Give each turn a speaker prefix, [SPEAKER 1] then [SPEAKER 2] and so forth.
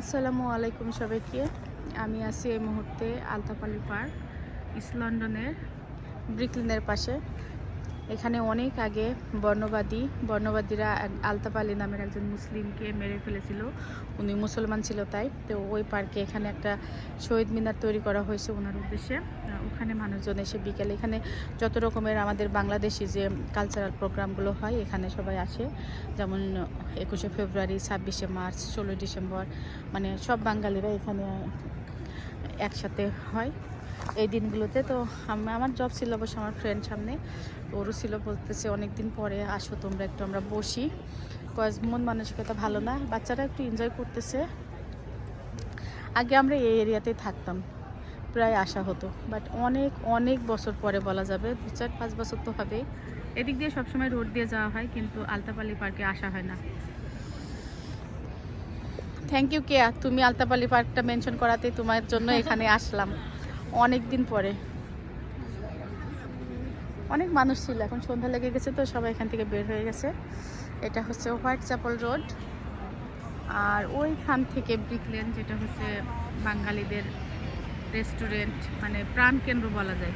[SPEAKER 1] আসসালামু আলাইকুম সবাইকে। আমি আছি এই মুহূর্তে আলতাপালি পার্ক ইস্ট লন্ডনের ব্রিকলিনের পাশে। এখানে অনেক আগে বর্ণবাদী, বর্ণবাদীরা আলতাপালি নামের একজন মুসলিমকে মেরে ফেলেছিল। উনি মুসলমান ছিল তাই। তো ওই পার্কে এখানে একটা শহীদ মিনার তৈরি করা হয়েছে ওনার উদ্দেশ্যে। ওখানে মানুষজন এসে বিকেলে এখানে যত রকমের আমাদের বাংলাদেশি যে কালচারাল প্রোগ্রামগুলো হয়, এখানে সবাই আসে। যেমন একুশে ফেব্রুয়ারি, ছাব্বিশে মার্চ, ষোলোই ডিসেম্বর মানে সব বাঙালিরা এখানে একসাথে হয়। এই দিনগুলোতে। তো আমার জব ছিল অবশ্য আমার ফ্রেন্ড সামনে। ওরও ছিল বলতেছে অনেক দিন পরে আসো তোমরা একটু আমরা বসি। কজ মন মানসিকতা ভালো না। বাচ্চারা একটু এনজয় করতেছে। আগে আমরা এই এরিয়াতেই থাকতাম। প্রায় আসা হতো। বাট অনেক অনেক বছর পরে বলা যাবে দু চার পাঁচ বছর তো হবে এদিক দিয়ে সবসময় রোড দিয়ে যাওয়া হয় কিন্তু আলতাপালি পার্কে আসা হয় না। থ্যাংক ইউ কেয়া তুমি আলতাপালি পার্কটা মেনশন করাতে তোমার জন্য এখানে আসলাম। অনেক দিন পরে। অনেক মানুষ ছিল, এখন সন্ধ্যা লেগে গেছে তো সবাই এখান থেকে বের হয়ে গেছে। এটা হচ্ছে হোয়াইট চ্যাপল রোড। আর ওইখান থেকে ব্রিকলেন যেটা হচ্ছে বাঙালিদের রেস্টুরেন্ট মানে প্রাণকেন্দ্র বলা যায়।